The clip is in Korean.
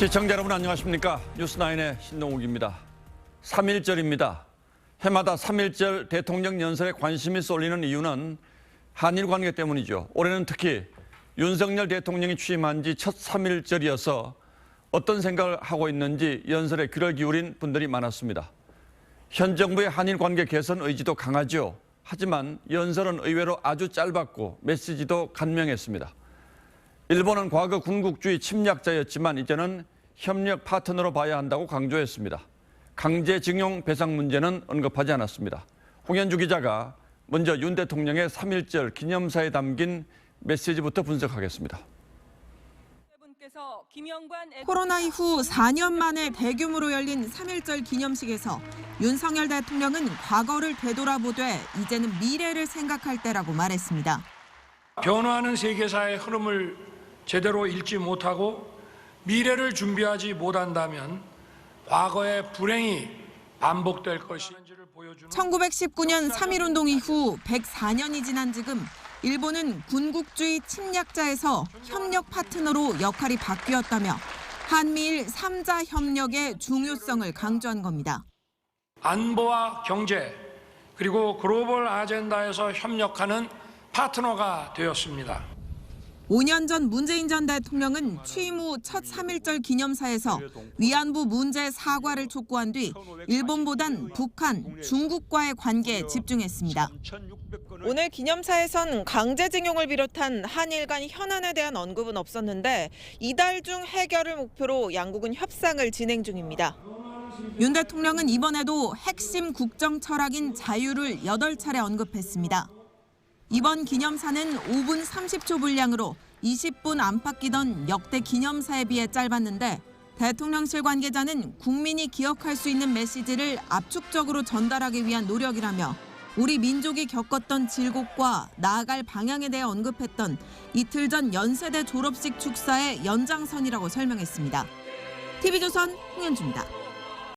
시청자 여러분 안녕하십니까? 뉴스나인의 신동욱입니다. 3.1절입니다. 해마다 3.1절 대통령 연설에 관심이 쏠리는 이유는 한일 관계 때문이죠. 올해는 특히 윤석열 대통령이 취임한 지 첫 3.1절이어서 어떤 생각을 하고 있는지 연설에 귀를 기울인 분들이 많았습니다. 현 정부의 한일 관계 개선 의지도 강하죠. 하지만 연설은 의외로 아주 짧았고 메시지도 간명했습니다 일본은 과거 군국주의 침략자였지만 이제는 협력 파트너로 봐야 한다고 강조했습니다. 강제징용 배상 문제는 언급하지 않았습니다. 홍현주 기자가 먼저 윤 대통령의 3.1절 기념사에 담긴 메시지부터 분석하겠습니다. 분께서 김영관 코로나 이후 4년 만에 대규모로 열린 3.1절 기념식에서 윤석열 대통령은 과거를 되돌아보되 이제는 미래를 생각할 때라고 말했습니다. 변화하는 세계사의 흐름을 제대로 읽지 못하고 미래를 준비하지 못한다면 과거의 불행이 반복될 보여주는 1919년 3.1운동 이후 104년이 지난 지금 일본은 군국주의 침략자에서 협력 파트너로 역할이 바뀌었다며 한미일 3자 협력의 중요성을 강조한 겁니다. 안보와 경제 그리고 글로벌 아젠다에서 협력하는 파트너가 되었습니다. 5년 전 문재인 전 대통령은 취임 후 첫 3.1절 기념사에서 위안부 문제 사과를 촉구한 뒤 일본보단 북한, 중국과의 관계에 집중했습니다. 오늘 기념사에선 강제징용을 비롯한 한일 간 현안에 대한 언급은 없었는데 이달 중 해결을 목표로 양국은 협상을 진행 중입니다. 윤 대통령은 이번에도 핵심 국정 철학인 자유를 8차례 언급했습니다. 이번 기념사는 5분 30초 분량으로 20분 안팎이던 역대 기념사에 비해 짧았는데 대통령실 관계자는 국민이 기억할 수 있는 메시지를 압축적으로 전달하기 위한 노력이라며 우리 민족이 겪었던 질곡과 나아갈 방향에 대해 언급했던 이틀 전 연세대 졸업식 축사의 연장선이라고 설명했습니다. TV조선 홍현주입니다.